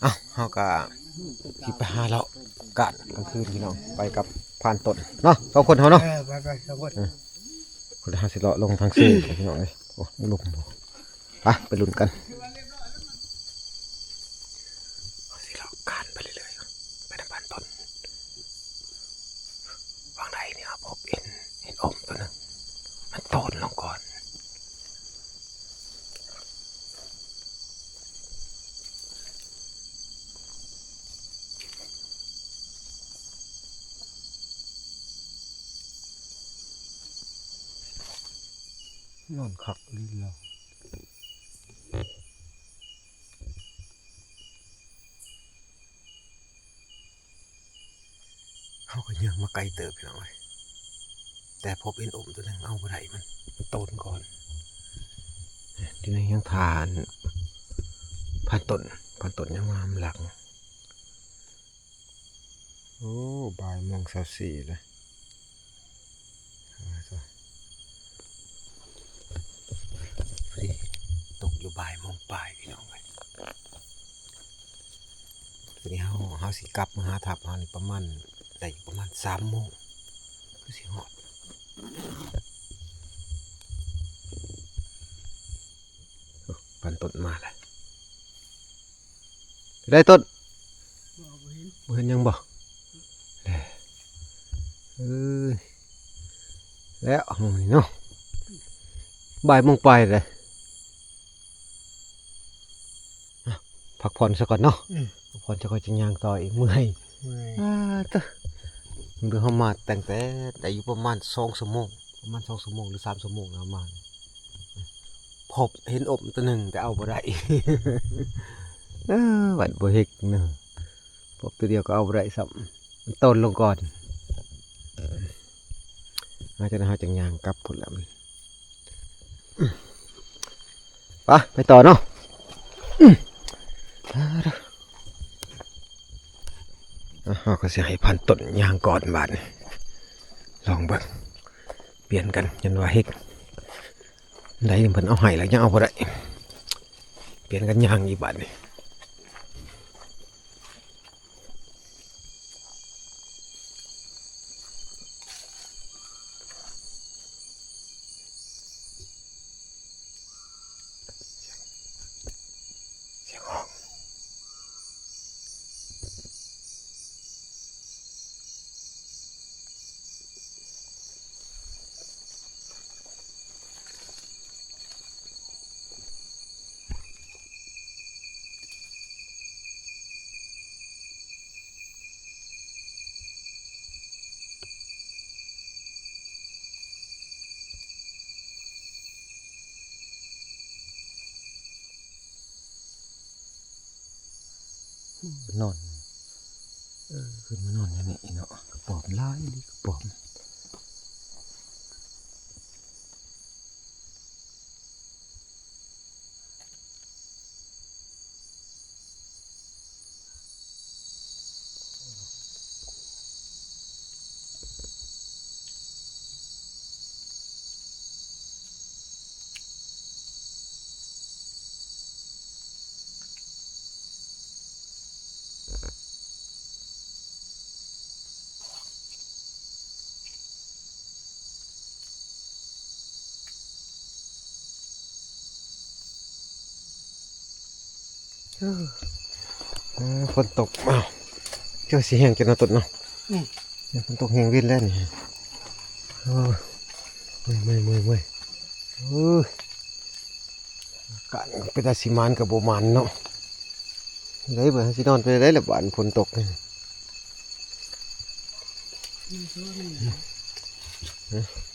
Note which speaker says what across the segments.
Speaker 1: เอ้าเฮาก็สิไปหาเราะกะกลางคืนพี่น้องไปกับผ่านตนเนาะสองคนเฮาเนาะ
Speaker 2: เออไปไปสองคน
Speaker 1: คนละห้าสิเลาะลงทางซี่พี่น้องเอ้ยโอ้ไม่ลุกบ่ไปไปลุ้นกันเอาสิเลาะการไปเรื่อยๆไปทางผ่านตนวางใดเนี่ยพบเห็นเห็นอมตัวหนึงมันโตนลงก่อน นอนคักลีเดียวเขาก็ ยังมาไกลเติบพี่น้องเอ้ยแต่พบเอ็นอมตัวนึงเอาบ่ได้มันมันโตนก่อนทีนี้ยังทานผ่านต้นผ่านต้นยังมามหลัง โอ้บ่ายโมงสาสี่เลยเอาซะพอดีตกอยู่บ่ายโมงปลายพี่น้องเลยทีนี้เฮาเฮาสิกลับมาหาทับเฮานี่ประมาณ ได้อยู่ประมาณสามโมงคือสิฮอดโอ้ปันต้นมาแล้วได้ต้นบ่เห็นยังบ่แหละเอ้ยแล้วเอานี่เนาะบ่ายโมงปลายเลยพักผ่อนซะก่อนเนาะ
Speaker 2: อืม
Speaker 1: พักผ่อนจะค่อยจะย่างต่ออีกเมื่อย
Speaker 2: เมื่อย
Speaker 1: อ่าตะ เดือเขามาแต่งแต่แต่อยู่ประมาณสองชั่วโมงประมาณสองชั่วโมงหรือสามชั่วโมงแล้วมาพบเห็นอบตัวหนึ่งแต่เอาบ่ได้วันบ่เฮกเนาะพบตัวเดียวก็เอาบ่ได้ซ้ำมันต้นลงก่อนอาจจะหาจังยางกลับพุ่นแล้วมันไปไปต่อเนาะ อะเรา ก็จะให้พันต้นยางก่อนบาดนี้ลองเบิ่งเปลี่ยนกันยันว่าเฮ็กได้เพิ่นเอาให้แล้วยังเอาบ่ได้เปลี่ยนกันยางอีกบาดนี่ นอน เออ ขึ้นมานอนอย่างนี้เนาะกระป๋อมลายดิกระป๋อม ฝนตกอ้าวเจ้าสีแห้งจะนอนตดเนาะ
Speaker 2: อืม
Speaker 1: เดี๋ยวฝนตกแห้งวินแล้วนี่โอ้ยเมื่อยเมื่อยเมื่อยเมื่อยเอออากาศเป็นตาสีมานกับโบมันเนาะได้บ่สินอนไปได้ละบานฝนตกนี่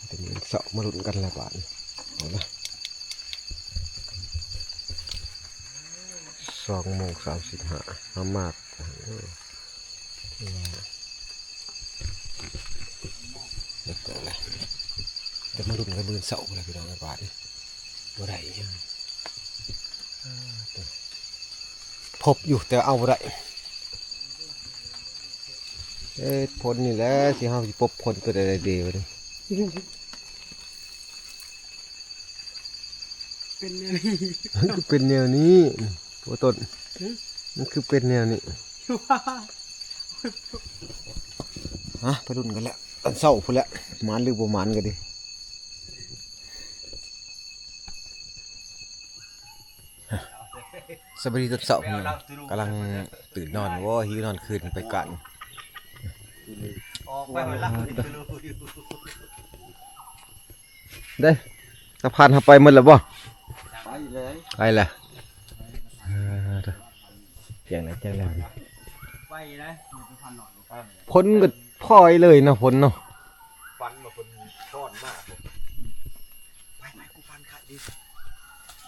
Speaker 1: เดี๋ยวมันเสาะมาลุ้นกันละบาทเอาละ สองโมงสามสิบห้าห้ามากเออเดี๋ยวก่อนเลยจะมาลุ้นกันมือเสาเลยพี่น้องละบาทนี่บ่ได้ยังอ่าตัวพบอยู่แต่เอาบ่ได้เอ้ยผลนี่แหละสิเฮาสิพบผลตัวใดๆดีวะนี่
Speaker 2: เป็นแนวนี้
Speaker 1: มันก็เป็นแนวนี้ ตัวต้น
Speaker 2: ฮะ
Speaker 1: มันคือเป็นแนวนี้ฮะไปรุ่นกันแล้วตอนเศร้าพุ่นแล้วหมานหรือบ่หมานกันดิสวัสดีตอนเศร้าพุ่นนะกำลังตื่นนอนว่าหิวนอนคืนไปกัน
Speaker 3: ออกไปหันหลัง
Speaker 1: ได้สะพานเข้าไปหมดแล้วบ่
Speaker 3: ไปเลย
Speaker 1: ไปละเออเด้อ แจ้งแล้วแจ้งแล้ว
Speaker 3: ไปนะมันเป็นพันหนอนลงไป
Speaker 1: พ้นก็พลอยเลยเนาะพ้นเนาะ
Speaker 3: ฟันมาคนก้อนมากผมไปไหนกูฟันขาดดิ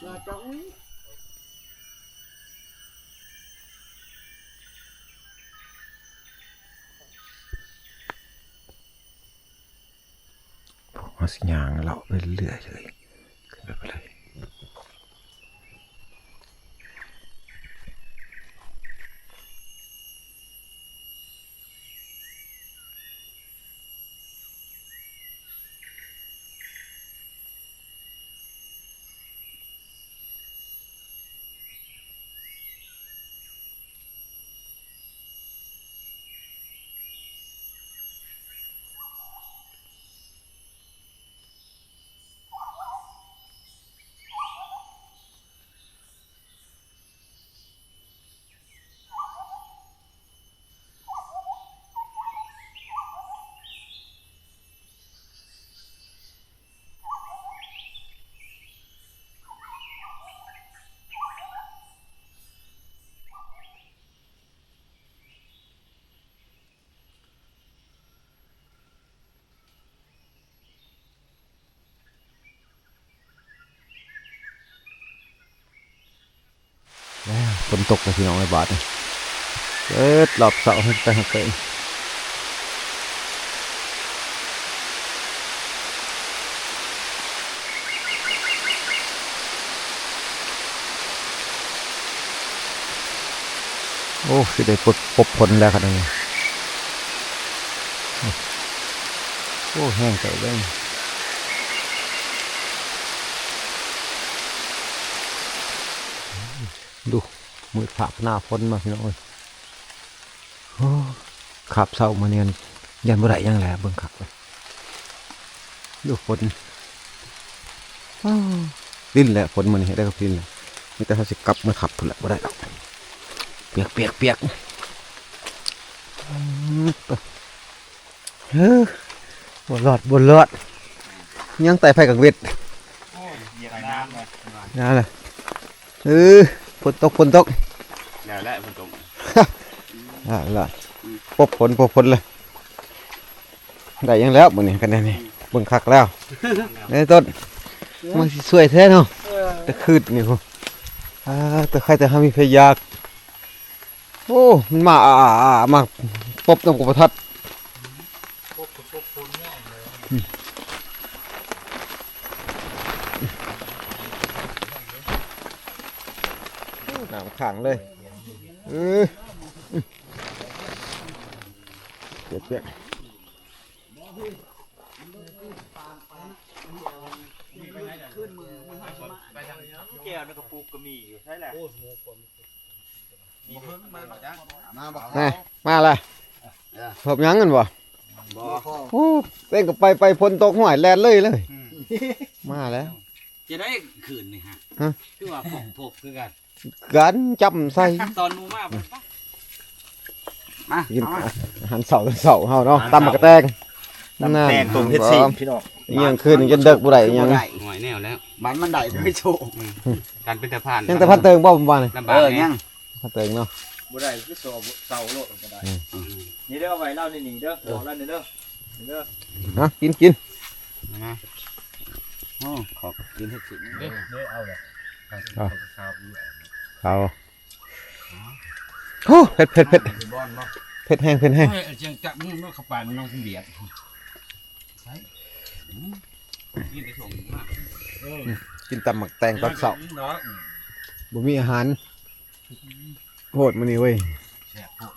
Speaker 3: อย่าจะอุ้ย
Speaker 1: มาสิยางเราไปเรื่อยเลยขึ้นไปเลย ฝนตกไปพี่น้องไอ้บาทเนี่ยเอิดหลอบเสาให้ไปหักเกินโอ้สิได้ปดปบผลแล้วครับนี่โอ้แห้งใจเลยดู มือขาบหน้าฝนมาพี่น้องเอ้ยโอ้ขับเศร้ามาเนียนยันบ่ได้ยังแหละเบิ่งขับเลยดูฝนอ้าวลิ้นแหละฝนมันเห็นได้กับลิ้นแหละมีแต่เขาสิกลับมาขับพุ่นแหละบ่ได้หรอกเปียกเปียกเปียกอืมไปเฮ้อบ่รอดบ่รอดยังไต่ไฟกับเวท
Speaker 3: เหยียบน้ำเลย
Speaker 1: นั่นแหละเออฝนตกฝนตก
Speaker 3: แล้วแหละผมจม
Speaker 1: อ่าละพบผลพบผลเลยได้ยังแล้วมึงนี่กันแน่นี่เบิ่งคักแล้วในต้นมันสิสวยแท้เนาะแต่คืดนี่พวกอ่าแต่ใครแต่หามีพยากโอ้มันมาอ่าอ่าอ่ามาปบน้ำกบประทัดน้ำขังเลย เออเปียกเปียก
Speaker 3: แก้วนี่กระปุกก็มีอยู่ใช่แหละมีเพิ่มาจ้ะมาบอก
Speaker 1: แน่มาละพบยังกันบ่โอ้เต้นกับไปไปพนตกห่วยแลนเลยเลย มาแล้ว
Speaker 4: จะได้คืนนี่ฮะ
Speaker 1: ฮะ
Speaker 4: คือว่าผมพกคือกัน
Speaker 1: กันจำใส่
Speaker 4: ตอนหมูมาผมปะมา
Speaker 1: กิน
Speaker 4: เอามา
Speaker 1: อาหารเสาร์เสาร์เฮาเนาะตำมะกระแตงนั่น
Speaker 3: แตงตุ่มเฮ็ดสีพี่น้อง
Speaker 1: อีหยังคืนนี่จะเด็กบ่ได้อีหยัง
Speaker 4: ได้หอยแนวแล้ว
Speaker 3: มันมันได้ไม่โชว์
Speaker 4: การเป็นสะพาน
Speaker 1: ยังแต่พัดเติงบ่ผมว่านี่
Speaker 4: ลำ
Speaker 3: เอบา
Speaker 4: ก
Speaker 3: อ
Speaker 4: ไง
Speaker 3: ยัง
Speaker 1: พัดเติงเนาะ
Speaker 3: บ่ได้คือโซ่เสาโลดก็ได้
Speaker 4: อืม
Speaker 3: นี่เด้อเอาไว้เล่าในนี่เด้อบอกเล่าในเด้อนี่เด้อ
Speaker 1: ฮะกินกิน
Speaker 4: นะโอ้ขอบกินให้ถึง
Speaker 3: เด้อเด้อเอาเลย
Speaker 1: เอาโอ้เผ็ดเผ็ดเผ็ด
Speaker 3: บอลบ่
Speaker 1: เผ็ดแห้งเผ็ดแห้ง
Speaker 4: เจียงจับมึงก็ขับปานน้องคุณเบียดใช่อืมกินไปส่งมา
Speaker 1: กินตำหมักแตงตอนเสาร์บ่มีอาหารโหดมื้อนี้เว้ย
Speaker 4: แซ่บโพด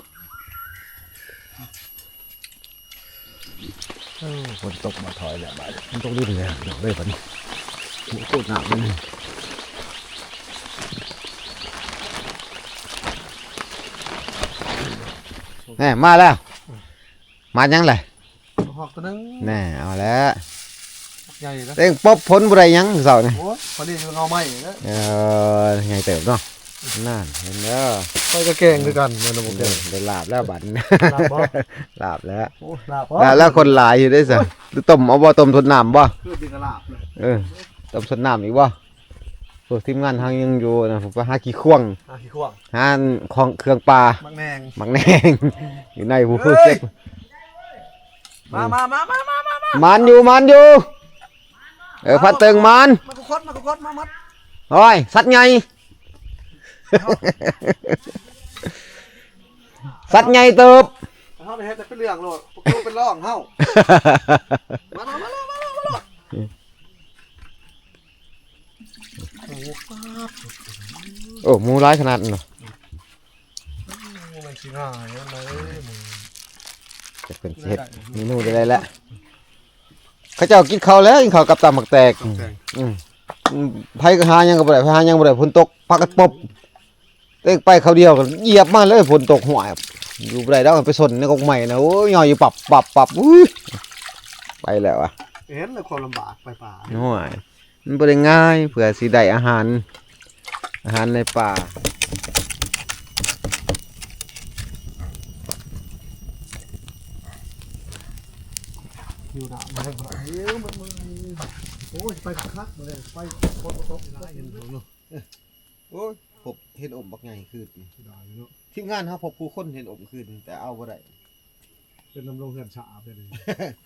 Speaker 1: เออฝนตกมาถอยแล้วบาดมันตกดินแล้วเดี๋ยวเลยบัดนี้หมูโคตรหนาวเลย แน่มาแล้ว มายังไง
Speaker 2: หอกตัวนึง
Speaker 1: แน่เอาแล้ว
Speaker 2: ใหญ่นะ
Speaker 1: เต็งป๊บพ้นบ่ได้ยังเสานี่
Speaker 2: โอ้ยพอดีเงาไหม้นะ
Speaker 1: เออไงเติบเนาะนั่นเห็นเด้อ
Speaker 2: ไปก็แกงคือกันมันบ่แกง
Speaker 1: ได้ลาบแล้วบัดนี้
Speaker 2: ลาบบ่
Speaker 1: ลาบแล้ว
Speaker 2: โอ้ลาบ
Speaker 1: ลาบแล้วคนหลายอยู่ได้ซะหรือต้มเอาบ่ต้มทนน้ำบ่
Speaker 2: คือดินกระลาบเลย
Speaker 1: เออต้มทนน้ำอีกบ่ พวกทีมงานทางยังอยู่นะผมไปหาขี้ข่วง
Speaker 2: อะขี้ข่วง
Speaker 1: หาของเครื่องปลา
Speaker 2: มักแนง
Speaker 1: หมักแหนง อยู่ในผู้ผู้เซ็ก
Speaker 2: มามามามามามามา
Speaker 1: มันอยู่มันอยู่ เออพัดเติงมัน
Speaker 2: มากุคดมากุคดมามัด
Speaker 1: โอ้ยสัตว์ใหญ่ สัตว์ใหญ่เติบ
Speaker 2: เฮาได้เฮ็ดแต่เป็นเรื่องโลดพวกกูเป็นร่องเฮามามามามามามา มาโอ้โหป๊าบ
Speaker 1: โอ้หมูร้ายขนาดนั้นเหรอ
Speaker 2: มันสิง่ายอันไหนมึง
Speaker 1: จะเป็นเห็ดเมนูได้ไรแล้วเขาเจ้ากินข้าวแล้วกินข้าวกับตำหมักแตก
Speaker 2: แกง
Speaker 1: อืมอืมไผก็หายังก็บ่ได้ไผหายังบ่ได้ฝนตกพักกันปบเต็กไปเขาวเดียวก็เหยียบมาเลยฝนตกหัวอยู่บ่ได้แล้วไปสนในกกใหม่นะโอ้ยย่อยอยู่ปรับปรับปรับอุ้ยไปแล้วอะ
Speaker 2: เห็นเลยความลำบากไปป่า
Speaker 1: โอ้ย มันบ่ได้ง่ายเผื่อสิได้อาหาร อาหารในป่า
Speaker 2: อยู่หนามาให้เฮ้ยมันมึงโอ้ยไปคักๆเลยไปโคตรตกได้เห็นบ่เนาะ
Speaker 1: โอ้ยผมเห็นอมบักใหญ่ขึ้น
Speaker 2: ได้อยู่เนาะ
Speaker 1: ทีมงานเฮาพบผู้คนเห็นอมขึ้นแต่เอาบ่ได้
Speaker 2: เป็นน้ำลงเหือนฉาบเลย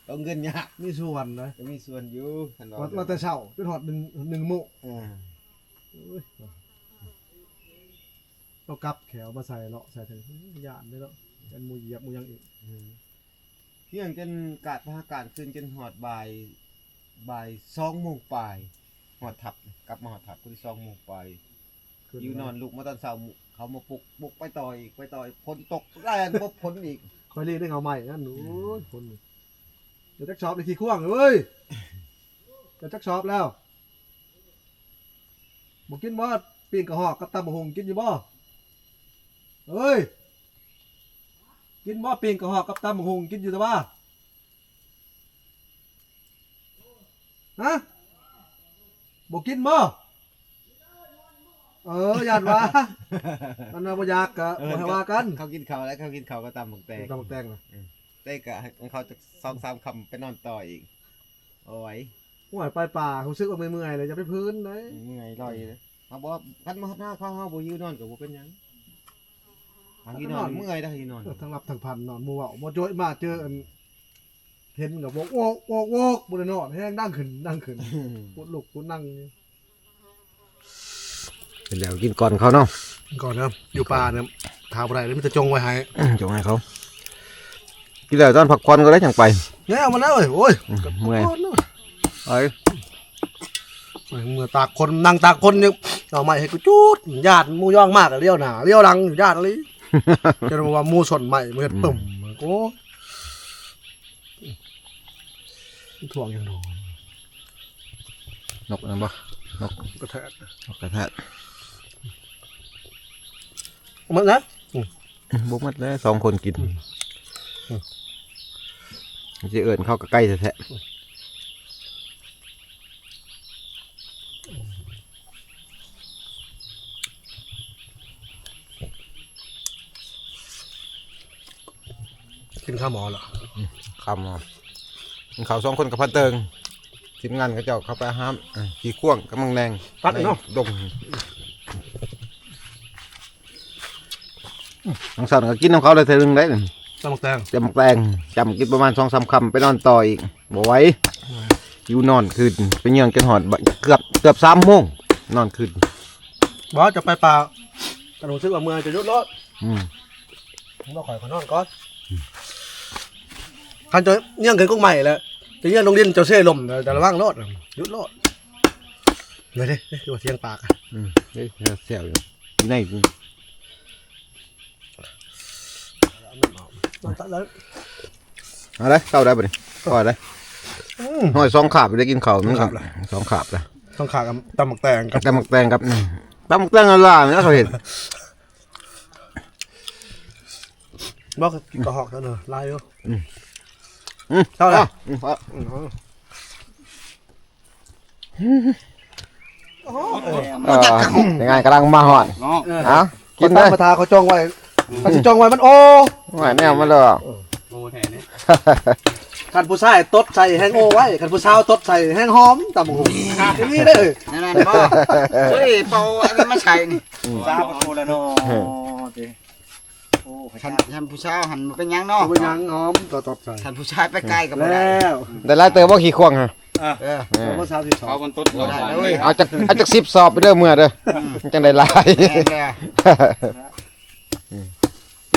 Speaker 1: ต้องเงินยาก
Speaker 2: มีส่วนนะ
Speaker 1: ก็มีส่วนอยู่คัน
Speaker 2: มามาแต่เช้าจนหอดหนึ่งหนึ่งโมง
Speaker 1: อ่า
Speaker 2: อุ้ยเรากลับแขวมาใส่เนาะใส่ถึงยานเลยเนาะเป็นมูเหยียบมูยังอีก
Speaker 1: อืมเที่ยงจนกาดพาการขึ้นจนหอดบ่ายบ่าย2โมงปลายหอดทับกลับมาหอดทับคือ2โมงปลาย
Speaker 2: ขึ้
Speaker 1: อยู่นอนลุกมาตอนเช้าเขามาปลุกปลุกไปต่ออีกไปต่ออีกฝนตกแรงบ่ฝนอีก
Speaker 2: คอยเรียกได้เงาใหม่นั่นหนูคนนี่เดี๋ยวจักช็อปในทีข่วงเลยเว้ยเดี๋ยวจักช็อปแล้วบอกกินบ่ปีนกระหอกกับตำบะหงกินอยู่บ่เฮ้ย กินบ่ปีนกระหอกกับตำบะหงกินอยู่แต่ว่าฮะบอกกินบ่ เออญาติว่ามันมาบ่อยากกะบ่ให้ว่ากัน
Speaker 1: เขากินข้าวแล้วเขากินข้าวก็ตามหมึกแตก
Speaker 2: ตำบักแตงนะ
Speaker 1: ได้กะให้เขาจะสองสามคำไปนอนต่ออีกโอ้ย
Speaker 2: ห่วยไปป่าเขาซึกว่าเมื่อยๆเลยจะไปพื้นเลย
Speaker 1: เมื่อยลอยเลยเขาบอกว่าคันมาหน้าเขาเฮาบ่อยู่นอนก็บ่เป็นหยังหาที่นอนเมื่อยได้ที่นอน
Speaker 2: เออทั้งรับทั้งพันนอนหมูเว่าบ่โจยมาเจออันเห็นกับโวกโวกโวกโวกบ่ได้นอนแห้งดังขึ้นดังขึ้นปวดลุกปวดนั่ง
Speaker 1: เป็นแล้วกินก่อนเขาเนาะ
Speaker 2: ก่อนนะอยู่ป่าเนี่ยทาบ่ได้เลยมีแต่จงไว้ให้
Speaker 1: จงให้เขากินแล้วตอนพักผ่อนก็ได้จังไป
Speaker 2: เนี่ยเอามาแล้วเว้ยโอ้ย
Speaker 1: เมื่อย
Speaker 2: โอ้ย
Speaker 1: เอ้ย
Speaker 2: เมื่อตากคนนั่งตากคนยังเอาไม้ให้กูจูดญาติหมูย่องมากอะเลี้ยวหน้าเลี้ยวหลังอยู่ญาติเลยจะมาว่าหมูสนใหม่เมื่อปุ่มโอ้ยถ่วงยังโดน
Speaker 1: นกนั่นบ่
Speaker 2: กระแทก
Speaker 1: นกกระทะ
Speaker 2: มันนะ
Speaker 1: บ่หมดแล้วสองคนกินสิเอิ้นเข้าก็ใกล้แท้
Speaker 2: กินข้าวหมอเหรอ
Speaker 1: ๆคำเอาเขาสองคนกับพันเติงทีมงานเขาเจ้าเข้าไปห้ามอะขี้ข่วงกำลังแรง
Speaker 2: ตัดเนาะ
Speaker 1: ดงน้ องสาวก็กินน้ำเขาเลยเธอนึงได้
Speaker 2: ตำบักแตง
Speaker 1: เต็มแปลงจำกินประมาณสองสามคำไปนอนต่ออีกบ่ไหว้อยู่นอนคืนไปเยื่องจนหอดบ่เกือบเกือบสามโมงนอนคืน
Speaker 2: บอสจะไปป่าแต่รู้สึกว่าเมืองจะยุดรถ
Speaker 1: อืม
Speaker 2: ผมต้องขอยขอนอนก่อนคันจะเงี้ยงเกินกุ้งใหม่แล้วจะเงี้ยงลงดินเจ้าเซ่ลมแต่ระวังรถยุดรถเดี๋ยวดิเดี๋ยวดูเสียงปากอะ
Speaker 1: อืมเฮ้ยเสียวอยู่ที่ไหน
Speaker 2: ตัดแล้ว
Speaker 1: เอาเลยเข้าได้ปะเนี่ยเข้าได้
Speaker 2: อืม
Speaker 1: ห้อยสองขาบไปได้กินข้าวมั้งครับ
Speaker 2: สองขาบเลย
Speaker 1: สองขาบเลย
Speaker 2: ต้องขากับตำบักแตงกับ
Speaker 1: แต่หมักแตงครับนี่ตำหมักแตงอะไรนะเขาเห็น
Speaker 2: บอกกินกระหอกแล้วเนอะลายอยู่
Speaker 1: อืม
Speaker 2: เท่าไหร่
Speaker 1: อืมเอา
Speaker 2: อืมเอา
Speaker 1: เออยังไงกำลังมาหอด
Speaker 5: เนาะ
Speaker 1: เอ้ากิ
Speaker 2: กิ
Speaker 1: น
Speaker 2: น
Speaker 1: เล
Speaker 2: ตั้
Speaker 1: ย
Speaker 2: งประทาเขาจองไว้ เขาสิจองไว้มันโอ้
Speaker 1: ว่าแนวมาเลย
Speaker 5: โอ้แท้เนี่ย
Speaker 2: คันผู้ชายตดใส่แห้งโอ้ไว้คันผู้สาวตดใส่แห้งหอมตำบักหุ่งอย่างนี้เลย
Speaker 4: นั่นนั่นบ่เฮ้ยเป่าอันนี้มาใช่นี่
Speaker 5: ซาประตูแล้วเนาะ
Speaker 4: คันคันผู้ชายหันมาเป็นหยังเนาะ
Speaker 2: เอาไปยังหอมตดตดใส่
Speaker 4: คันผู้ชายไปใกล้ก็บ่ได้
Speaker 2: แล้ว
Speaker 1: ได้ไล่เติมบ่ขี่ควงฮะ
Speaker 4: เออ
Speaker 1: เออ
Speaker 2: เอามาสามสิบสอง
Speaker 5: เขาคนตุ๊ดเรา
Speaker 4: ได้
Speaker 5: ได้
Speaker 4: เลย
Speaker 1: เอาจากเอาจากสิบสอบไปเด้อเมื่อเด้อจังได้หลาย
Speaker 4: แน่แน่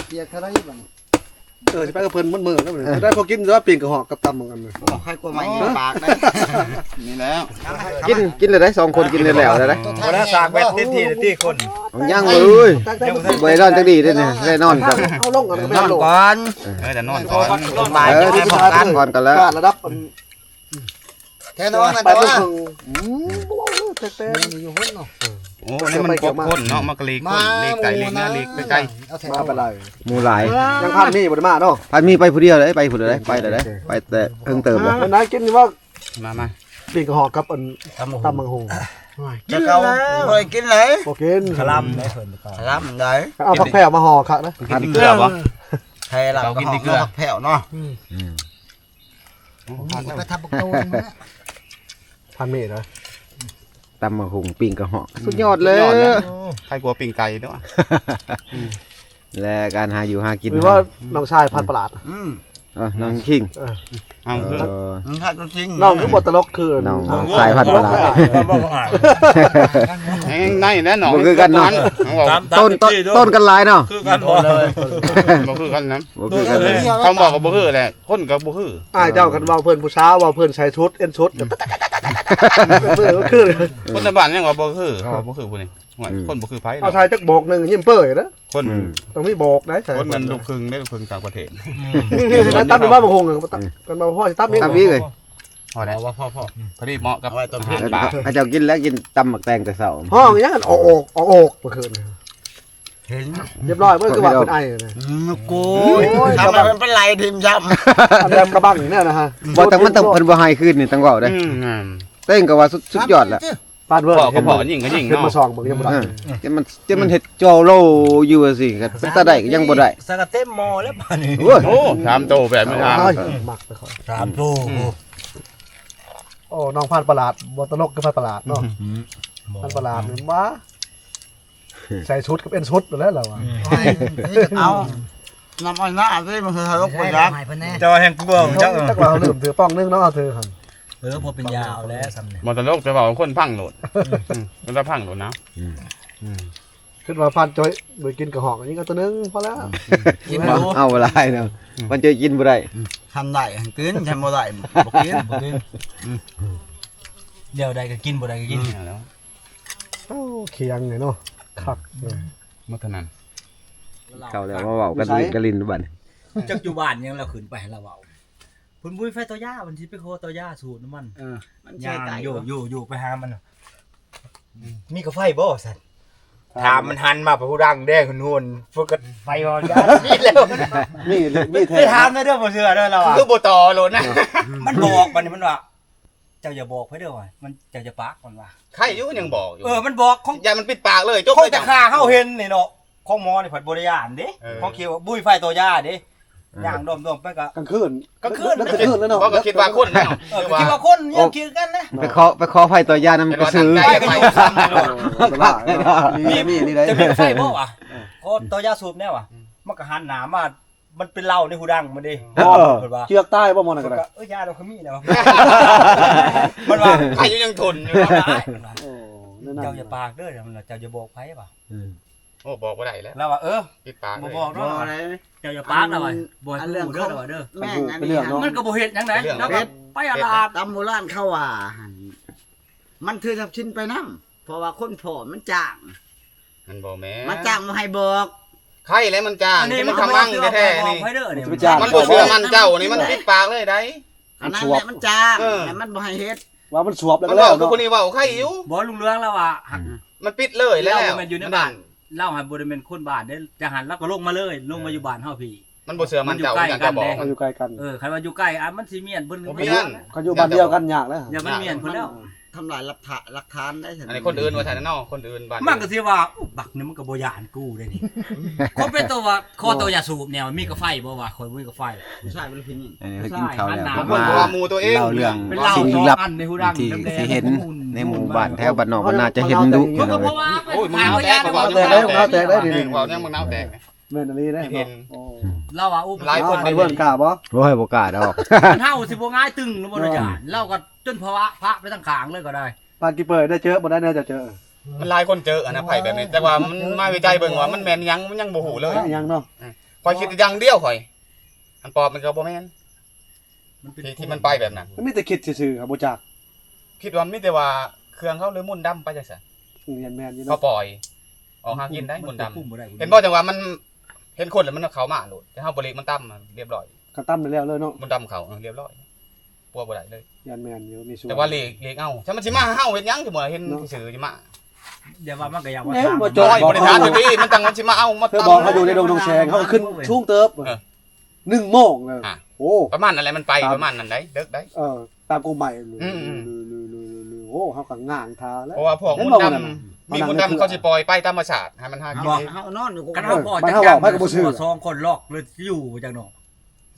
Speaker 2: เกียร์เท่าไหร่บ้างเออสิไปกับเพิ่นมันมือแล้วมันได้พอกินแล้วปีนกระหอกกับตำเหมือนกันเลย
Speaker 4: บอกให้กลัวไม่ยิงปากได้
Speaker 5: นี่แล้ว
Speaker 1: กินกินเลยได้สองคนกินเลยแล้วได้ได้
Speaker 3: บ่ได้สากแบตติดที่ที่คน
Speaker 1: ยังเลย
Speaker 2: ตั้งแต่มัน
Speaker 1: บ่ได้นอนจังดีเด้อเนี่ยได้นอนครับ
Speaker 2: เอาลงกันไม่
Speaker 4: นอ
Speaker 2: เอา
Speaker 4: น
Speaker 2: ลง
Speaker 4: ก่อน
Speaker 5: เออแต่นอนก่อน
Speaker 4: สบาย
Speaker 1: เอ
Speaker 4: จะ
Speaker 1: อ
Speaker 4: ได้
Speaker 1: ที่
Speaker 4: พอ
Speaker 1: พอ
Speaker 4: กั
Speaker 1: กันนก่อนกันแล้ว
Speaker 2: การระดับมัน
Speaker 4: แค่นอนนะ
Speaker 2: ไป
Speaker 4: แต่
Speaker 2: เพิ่
Speaker 4: ว่า
Speaker 2: งอืมเต้เต้อยู่ห้นเนาะ
Speaker 5: โอ้นี่มันกบคนเนาะมากระลีกคนเล็กไก่เล็กนะเล็กใกล้
Speaker 2: มาไปเลย
Speaker 1: หมู่หลาย
Speaker 2: ยังพันมีบ่ได้มาเนาะ
Speaker 1: พันมีไปผู้เดียวเลยไปผู้เดียวเลยไปแต่ได้ไปแต่เพิ่งเติมเลย
Speaker 2: วันนั้นกินว่า
Speaker 5: มามา
Speaker 2: ปีกระหอกกับอันตำมังหง
Speaker 4: กินแล้วบ่ได้กินเลย
Speaker 2: บ่กิน
Speaker 3: คลำได้เพิ่นก่อน
Speaker 4: รับได้
Speaker 2: เอาผักแพรวมาห่อค่ะนะ
Speaker 5: กินที่เกลือบ่
Speaker 4: ไทยเราก็กินผักแผ่วเนาะ
Speaker 3: ไปทับประตูนะ
Speaker 2: พันเมตรนะ
Speaker 1: ตำมะหุงปิ้งกระหอกสุดยอดเลย
Speaker 5: ใครกลัวปิ่งไก่ด้วย
Speaker 1: และการหาอยู่หากิน
Speaker 2: หรือว่าน้องชายพันประหลาด
Speaker 4: อืม
Speaker 1: เออน้องคิง
Speaker 5: เอา
Speaker 1: เอ
Speaker 5: คือ
Speaker 1: อ
Speaker 4: มันทัดจริง
Speaker 2: น้องคือบทตลกคือ
Speaker 1: น้องสายพันธุ์ประหลาด
Speaker 3: บ่ก็อ่าน
Speaker 5: แห้งในแน่นอน
Speaker 1: บ่คือกันเนาะ
Speaker 5: เขาบอก
Speaker 3: ตามตาม
Speaker 1: ต้นต้น
Speaker 3: ที่ด้วย
Speaker 1: ต้นกันหลายเนาะ
Speaker 3: คือกันหมดเลย
Speaker 5: บ่คือกันนะ
Speaker 1: บ่คือกันเลย
Speaker 5: เขาบอกกับบ่คือแหละคนกับบ่คือ
Speaker 2: อ้ายเจ้ากันเว่าเพื่อนผู้สาวเว่าเพื่อนใส่ชุดเอ็นชุดเพื่อนก็คือ
Speaker 5: คนในบ้านยังว่าบ่คือเขาว่าบ่คือผู้นี้ หวยคนบ่คือไผ
Speaker 2: เอาชายจักโบกหนึ่งยิ้มเปื่อยนะ
Speaker 5: คน
Speaker 1: อืม
Speaker 2: ต้องมีโบกนะใช่
Speaker 5: คนมันลูกครึ่งได้ลูกครึ่งต่างประเทศ
Speaker 2: นี่นี่ตั้มเป็นบ้านบางหงกันกันมาพ่อตั้มเอง
Speaker 1: ตามนี้เลย
Speaker 5: พอแล้ว
Speaker 3: ว่าพ่อพ่อ
Speaker 5: พอดีเหมาะกับ
Speaker 4: เอาไว้ต้น
Speaker 5: อา
Speaker 4: เพ
Speaker 5: หาร
Speaker 4: ชร
Speaker 5: ป่า
Speaker 1: พระเจ้ากินแล้วกินตำหมักแตงแต่เสา
Speaker 2: ห้องยังกันออกอกออกอกเมื่อคืน
Speaker 4: เห็น
Speaker 2: เรียบร้อยเมื่อคือว่าเป็นไอ้เลย
Speaker 4: อืมกูทำไมมันเป็นไรทีมย้ำ
Speaker 2: อันแรมกระบังอย่างนี้นะฮะ
Speaker 1: บ่แต่มันต้องเพิ่นบ่ให้ขึ้นนี่ต้องเว้าได้
Speaker 5: อืม
Speaker 1: เต้งก็ว่าสุดสุดยอดละ
Speaker 2: ปานเวอร์
Speaker 5: พอก็พอยิงก็ยิง
Speaker 2: เห็นมา
Speaker 5: เนาะ
Speaker 2: สองบางยังบ่
Speaker 1: เอ
Speaker 2: ได้
Speaker 1: อจะมันจะมันเฮ็ดจอโลอยู่ว่าสิก็เป็นตาได้ก็ยังบ่ได้
Speaker 3: สกัดเต็มหม้อแล้วป่านนี้
Speaker 1: โอ้ย
Speaker 5: โอ้ถามโตแบบไม่ถาม
Speaker 2: หมักไปก่อน
Speaker 3: สามตู้
Speaker 2: โอ้น้องพันประหลาดบตลกก็พันประหลาดเนาะพันประหลาดเหมือนว่าใส่ชุดกับเอ็นชุดแล้วเหรอวะ
Speaker 4: เอานำเอาหน้าสิมันคือทารกคนรัก
Speaker 3: เจ้าแห่งกลัวของเจ้า
Speaker 2: จักเราลืมถือป้องนึงเนาะเอาเธอครับ
Speaker 3: เออพอเป็นยาวแล้วซ้ำเนี่ย
Speaker 5: มอตลกจะบอกคนพังโหลดมันจะพังโหลดนะ
Speaker 2: ขึ้นมาฟันจอยโดยกินกระหอกอันนี้ก็ตัวนึงพอแล้ว
Speaker 4: กิน
Speaker 1: เอา
Speaker 4: รู้
Speaker 1: เอาบ่ได้เนาะมันจะกินบ่ได้
Speaker 4: ทำได้กินทำบ่ได้บ่กิน
Speaker 3: เดี๋ยวใดก็กินบ่ใดก็กิน
Speaker 5: แล้ว
Speaker 2: โอ้เคียงเลยเนาะคักเลย
Speaker 5: มัธนัน
Speaker 1: เข้าแล้วมาเว้ากันลิ้นกันลิ้นบัดนี้
Speaker 3: จักอยู่บ้านยังเราขึ้นไปให้เราเว้า เพิ่นบุ้ยไฟตัวย่ามันสิไปโคตัวย่าสูตรน้ำมัน
Speaker 4: มัน
Speaker 3: ย่า
Speaker 4: ใช่
Speaker 3: ง
Speaker 4: ไก่
Speaker 3: อยู่อยู่อยู่ไปหามันน่ะมีกาไฟบ่สันถามมันหันมาไปผู้ดังแดงคนนู่นฝึกกันไฟบ่ย่ามีแล้ว
Speaker 2: มีมีแท้
Speaker 3: ไปถามนะเด้อบ่เชื่อเด้อเราอะ
Speaker 5: คือโบตอโหลดนะ
Speaker 3: มันบอกมันนี่มันว่า เจ้าอย่าบอกเพื่อเด้อว่ามันเจ้าจะปากมันว่า
Speaker 5: ใครอยู่ยังบอกอยู่
Speaker 3: เออมันบอกของ
Speaker 5: อย่ามันปิดปากเลยจบ
Speaker 3: ของ
Speaker 5: เลย
Speaker 3: จะฆ่าเฮาเห็นนี่เนาะของหมอนี่ผัดบริยานเด้
Speaker 5: เออ
Speaker 3: ของเขียวบุ้ยไฟตัวยาเด้ ย่างดอมๆไปก็
Speaker 2: กลางคืน
Speaker 3: กลางคืน
Speaker 2: แล้วกลางคืนแล้วเนาะ
Speaker 5: เพราะก็คิดว่าคนเนาะ
Speaker 3: เออก็คิดว่าคนยังคิดกันนะ
Speaker 1: ไปขอไปขอไฟตัวยานํไปซื้อ
Speaker 5: ไปไปซ้ำเลย
Speaker 2: มีมีนี่ได้
Speaker 3: จะมีไฟบ่วะโคตรตัวยาสูบแน่วะมันก็หันหนามามันเป็นเหล้าในหูดังมันดิ
Speaker 2: เออ
Speaker 3: เพิ่นว่า
Speaker 2: เชือกใต้บ่มองนั่นก็ได้
Speaker 3: ก็เอ้ยยาเราคือมีนะวะมันว่า
Speaker 5: ใครอยู่ยังทนอยู่
Speaker 3: เอาได้มันว่า
Speaker 2: โอ้นั่นน่ะ
Speaker 3: เจ้าอย่าปากเด้อเดี๋ยวมันว่าเจ้าอย่าบอกไผป่ะ
Speaker 5: โอ้บอกว่าได้แล้ว
Speaker 3: แล้วว่าเออ
Speaker 5: ปิดปาก
Speaker 3: บ่
Speaker 5: เลย
Speaker 3: บอก
Speaker 4: บ่
Speaker 3: เนาะ
Speaker 4: อะไร
Speaker 3: เจ้าอย่าปากนะว่าบ่ให้รู้เด้อว่าเด้อ
Speaker 4: แม่งอันนี้
Speaker 3: มันก็บ่เฮ็ดหยังไงแล้วก็ไปอาลาด
Speaker 4: ตำโบราณเขาว่าหั่นมันคือทับชิ้นไปน้ำเพราะว่าคนผอมมันจ้าง
Speaker 5: มันบอกแม่
Speaker 4: มาจ้างมาให้บอก
Speaker 5: ใครแล้วมันจ้าง
Speaker 3: อันนี้
Speaker 5: ที่
Speaker 3: มั
Speaker 5: มันน
Speaker 3: ก็
Speaker 5: ทำมั่ง
Speaker 3: บ่
Speaker 5: แท้
Speaker 3: บ
Speaker 5: ๆ
Speaker 3: อก
Speaker 5: นี่
Speaker 3: ให้เด้อเนี่ย
Speaker 2: จะไปจ้าง
Speaker 5: มันบ่เชื่อมันเจ้านี่มันปิดปากเลยได้
Speaker 4: อันนั้นแหละมันจ้าง
Speaker 5: เออ
Speaker 4: แต่มันบ่ให้เฮ็ด
Speaker 2: ว่ามันสวบแล้ว
Speaker 5: มั
Speaker 2: ก็
Speaker 5: น
Speaker 2: แล้
Speaker 5: บอ
Speaker 2: ว
Speaker 5: กคือ
Speaker 2: เนาะ
Speaker 5: คนนี้ว่าใครอยู่
Speaker 3: บ่ลุงเรืองแล้วว่าหัก
Speaker 5: มันปิดเลยแล้ว
Speaker 3: เราบ่แม่นอยู่ในบ้าน เล่าให้บ่ได้เป็นคนบ้านได้จะหันแล้วก็ลงมาเลย ลงมาอยู่บ้านเฮาพี่
Speaker 5: มันบ่เสือมันเจ้า
Speaker 3: มันอยู่ใกล้
Speaker 5: อย่างจะบอก
Speaker 3: กัน
Speaker 2: เขาอยู่ใกล้กัน
Speaker 3: เออใครว่าอยู่ใกล้อะมันสิเมียนเบิ่น
Speaker 5: บ่เมียน
Speaker 2: เขาอยู่บ้านเดียวกันยากแล้ว
Speaker 3: อย่ามันเมียนพุ่นแล้ว
Speaker 4: ทำลายหลักฐานหลักฐานได้
Speaker 5: อันนี้คนอื่นว่าท่านนอกคนอื่นบ้าน
Speaker 3: มันก็สิว่าอุ๊ยบักนี่มันก็บ่ยานกูได้นี่ คนเป็นตัวว่าคอตัวยาสูบแนวมีกระไฟบ่ว่าคอยมีกระไฟ
Speaker 4: ผู้ชายเป็นผู้หญิง
Speaker 1: อันนี้กินข้าวแล้ว
Speaker 3: ใช่
Speaker 1: ก็
Speaker 5: คน
Speaker 1: มา
Speaker 5: ว่าหมู่ตัวเอง
Speaker 1: เล่าเรื่อง
Speaker 3: เป็นเหล้า
Speaker 1: สิ่ง
Speaker 3: ส
Speaker 1: ลี้
Speaker 3: อง
Speaker 1: ลับ
Speaker 3: อันในหูดัง
Speaker 1: ที่
Speaker 3: แดงๆ
Speaker 1: ที่เห็น
Speaker 3: อุ่ๆ
Speaker 1: ในหมู่บ้านแถวบ้านนอกบ้านนาจะเห็นดุ
Speaker 3: เพราะ
Speaker 1: เนาะ
Speaker 3: เพราะว่า
Speaker 5: โอ้ยมึง
Speaker 3: หา
Speaker 5: เอา
Speaker 3: พ
Speaker 5: แต
Speaker 3: ยากน
Speaker 5: ก็
Speaker 3: ว่า
Speaker 5: บอก
Speaker 2: แตกได้เอาแตกได้ดิ
Speaker 5: บอกยังมึงเอาแตก
Speaker 2: แม่นอะไรได้
Speaker 5: เห็น
Speaker 2: โอ้
Speaker 3: เราว่าอุป
Speaker 5: หลายคน
Speaker 2: ไปเบิ่งกล้าบ่
Speaker 1: บ่ให้บ่กล้าดอก
Speaker 3: เฮาสิบ่ง่ายตึงหรือบ่ได้จานเราก็จนภาวะพระไปทั้งขางเลยก็ได้
Speaker 2: ปานกี่เปิดได้เจอบ่ได้แน่จะเจอ
Speaker 5: มันหลายคนเจออันนะไผ่แบบนี้ แต่ว่ามันมาวิจัยเบิ่งว่ามันแม่นยังมันยังบ่ฮู้เลย
Speaker 2: ยังเนาะ
Speaker 5: คอยคิดอย่างเดียวข่อย อันปอบมันก็บ่แม่น
Speaker 3: มันเป็น
Speaker 5: ที่ที่มันไปแบบนั้น
Speaker 2: มันมีแต่คิดซื่อๆครับบ่จัก
Speaker 5: คิดว่ามีแต่ว่าเครื่องเขาหรือมุ่นต์ดำไปจังซั่น
Speaker 2: เรียนแม่นอยู่
Speaker 5: เขา
Speaker 2: เนาะ
Speaker 5: ปล่อยออกหากินได้มุ่นต์ดำ
Speaker 3: ปุ่มบ่ได้
Speaker 5: เห็นบ่จังว่ามัน เห็นคนแล้วมันเอาเขามาโลดแต่เฮาบ่เล็กมันตั้มอะเรียบร้อย
Speaker 2: กระตั้มได้แล้วเลยเนาะ
Speaker 5: มุ่นต์ดำเขาเออเรียบร้อยปัวบ่ได้เลย
Speaker 2: ยันแม่นอยู่มีส่วน
Speaker 5: แต่ว่าเลขเลขเอาถ้ามันสิมาเฮาเฮ็ดหยังสิบ่เห็นซื่อๆสิมา
Speaker 3: เดี๋ยวว่ามันก็อยากว่า
Speaker 2: เนี่ย
Speaker 3: ถาม
Speaker 2: บ่จ
Speaker 5: จ
Speaker 2: อ
Speaker 5: อยบริการอยู่ดีมันตั้งมันสิมาเอามา
Speaker 2: เธอ
Speaker 5: ตำ
Speaker 2: บอกเขาอยู่ในดงดงแชงเขาก็ขึ้นช่วงเติบ
Speaker 5: เออ
Speaker 2: หนึ่งโมงเลย
Speaker 5: อะ
Speaker 2: โอ้
Speaker 5: ประมาณอะไรมันไปประมาณนั้นได้เลิกได้
Speaker 2: เออตามกูใหม่
Speaker 5: อืม อืม
Speaker 2: โอ้เขากัง่างทาแล้ว
Speaker 5: เพราะว่าพวก
Speaker 2: เห็น
Speaker 5: มุ่น
Speaker 2: บอก
Speaker 5: ต์
Speaker 2: ว่า
Speaker 5: ดำ
Speaker 2: น่ะ
Speaker 5: มีมุ่นต์ดำเขาสิปล่อยไปธรรมชาติให้มันหากิน
Speaker 4: บอก
Speaker 5: เอง
Speaker 4: เฮานอนอยู่กู
Speaker 3: กันเฮาพอ
Speaker 2: มัน
Speaker 3: จั
Speaker 2: เฮา
Speaker 3: จั
Speaker 2: บอกให้กับบ่ชื่อ
Speaker 3: สองคนลอกเลยอยู่จังเนาะ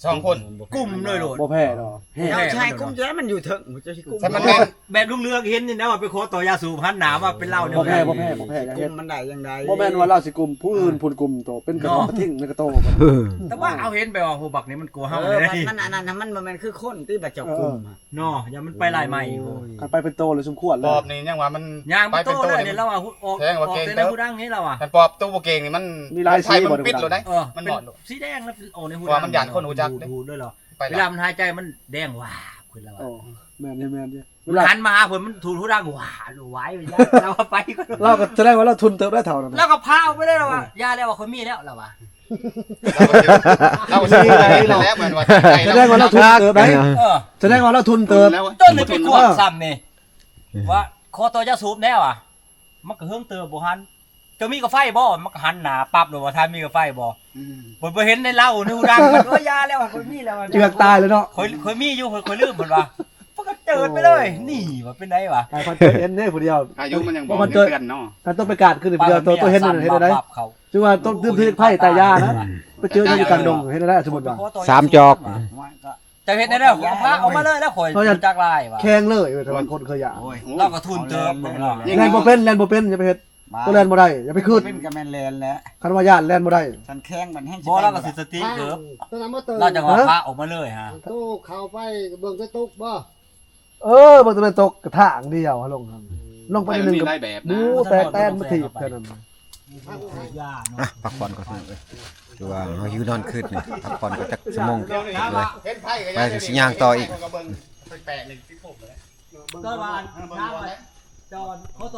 Speaker 5: สองคน
Speaker 3: กลุ่มเลยโลด
Speaker 2: บ่แพ้ดอก
Speaker 4: เจ้าชายกุ้มแจ้มันอยู่เถิงเจ้าชายกุ้ม
Speaker 5: แต่มันแม่น
Speaker 3: แบบลุงเลือกเห็นนี่นะว่าไปโคตัวยาสูบหันหนาว่าเป็นเหล้าเนี่ย
Speaker 2: บ่แพ้บ่แพ้บ่แพ้อย่า
Speaker 4: กุ้
Speaker 2: เฮ็ด
Speaker 4: มมันได้ยังไง
Speaker 2: บ่แม่นว่าเราสิกลุ่มผู้อื่นผู้กลุ่มโตเป็นกระทงกระทิ่งในกระโตกัน
Speaker 1: เออ
Speaker 3: แต่ว่าเอาเห็นไปว่าโหบักนี่มันกลัว
Speaker 4: เอ
Speaker 3: เฮา
Speaker 4: อ
Speaker 3: เลย
Speaker 4: มัน
Speaker 3: ได้
Speaker 4: มันอันนั้นมันมันคือคนที่แบบเจ้ากุ้มอะ
Speaker 3: เนาะอย่ามันไปลายใหม่โอ้ย
Speaker 2: กันไปเป็นโตเลยสมควร
Speaker 5: ป
Speaker 2: เล
Speaker 5: อยบนี่ยังว่ามัน
Speaker 3: ยาง
Speaker 5: ไป
Speaker 3: มันโต
Speaker 5: เป็น
Speaker 3: เลย
Speaker 5: นี่
Speaker 3: เนี่ยเราอะออก
Speaker 5: แพงกว่า
Speaker 3: ออก
Speaker 5: เก่ง
Speaker 3: แต่
Speaker 5: เด้
Speaker 3: ใน
Speaker 5: อ
Speaker 3: หูดังนี่เราอะ
Speaker 5: แต่ปอบตู้โบเกงนี่มัน
Speaker 2: มีลายสี
Speaker 5: ไฟมัน
Speaker 2: บ่
Speaker 5: ปิด
Speaker 2: ดัง
Speaker 5: เลยได้
Speaker 3: เออ
Speaker 5: มัน
Speaker 3: เป็น
Speaker 5: หมด
Speaker 3: สีแดงแล้วเป็นโอ้ในหู
Speaker 5: เพราะว่ามันหยาดคนหูจักเด้
Speaker 3: ดูด้วยเหรอ
Speaker 5: ไป
Speaker 3: เว
Speaker 5: ลา
Speaker 3: มันหายใจมันแดงว้าบขึ้นแล้ว
Speaker 2: โอ้
Speaker 3: อะ
Speaker 2: แม่นแม่นเด้
Speaker 3: มันหันมาหาผมมันถูหูดังว้าดูไว้ไปยาเราก็ไปก็
Speaker 2: เราก็แสดงว่าเราทุนเติบได้เท่านั้น
Speaker 3: แล้วก็พาออกไปได้แล้วว่ะยาแล้วว่าคนมีแล้วแล้วว่ะ
Speaker 5: เราซื้ออะไรแล้วเหมือนว่า
Speaker 2: แสดงว่าเราทุนเติบได้
Speaker 3: เออ
Speaker 2: แสดงว่าเราทุนเติบ
Speaker 3: ต้นนี่ไปกวดซ้ำนี่ว่าคอตัวยาสูบแน่ว่ะมันก็เฮิงเติมบ่หันจะมีกาไฟบ่มันก็หันหนาปั๊บเลยว่าถ้ามีกาไฟบ่บ่บ่เห็นในเหล้าในหูดังมันว่ายาแล้วอะคนมีแล้วอะ
Speaker 2: เจือกตายเลยเนาะ
Speaker 3: คอยคอยมีอยู่คอยคอยลืมเพิ่นว่ามันก็เจิดไปเลย นี่ว่าเป็นไดวะ
Speaker 2: ไอ้คนเจอเห็นเนี่ยผู้เดียว
Speaker 5: อายุมันยังบอก
Speaker 2: มันเจอ
Speaker 5: เตือนเนาะ
Speaker 2: ถ้าต้องไปกาดขึ้นผู้เดียวตัวตัวเห็นนั่นเห็นได้
Speaker 3: ปั๊บเขา
Speaker 2: จึงว่าต้องดื่มที่ไผ่ตายานะไปเจออยู่กลางดงเห็นได้สมมุติว่า
Speaker 1: สามจอก
Speaker 3: จะเห็นได้แล้วพาออกมาเลยแล้วข่อย
Speaker 2: เขาจะ
Speaker 3: จากลายว่ะ
Speaker 2: แข่งเลยเว้ยแต่ว่าคนเคยอยาก
Speaker 4: โอ้ย
Speaker 3: เราก็ทุนเติมเนาะ
Speaker 2: แลนบ่เป็นแลนบ่เป็นอย่าไปเฮ็ด ตัวแลนบ่ได้อย่าไปขึ้น
Speaker 4: เป็นกับแมนแลนแล้ว
Speaker 2: คันว่าญาติแลนบ่ได้
Speaker 4: ฉันแข้งมันแห้ง
Speaker 3: บ่เราก็สิสติเกิบ
Speaker 6: ตอนนั้นมาเติม
Speaker 3: เราจะว่าพาออกมาเลยฮะ
Speaker 6: ตู้เข้าไปเบิ่งไปตุกบ่
Speaker 2: เออมันจะเป็นตกกระถางเดียวฮะลงครับลงไปนิดนึง
Speaker 5: มี
Speaker 2: กับ
Speaker 5: หลายแบบ
Speaker 2: ดู
Speaker 5: นะ
Speaker 2: แต่แต้นมาถีบแค่นั้น
Speaker 3: ยาเนาะ
Speaker 1: อะพักผ่อนก่อนเลยคือว่าเฮาหิวนอนขึ้นนี่พักผ่อนก็จักชั่วโมง
Speaker 5: เดี๋ยวนี้
Speaker 1: เลย
Speaker 5: เห็นไพ่ก็
Speaker 1: ไปสิย่างต่ออีก
Speaker 5: แปลกๆหนึ่งที่ผมเลย
Speaker 3: ก็ว่าทางว่าจอนเขาตัว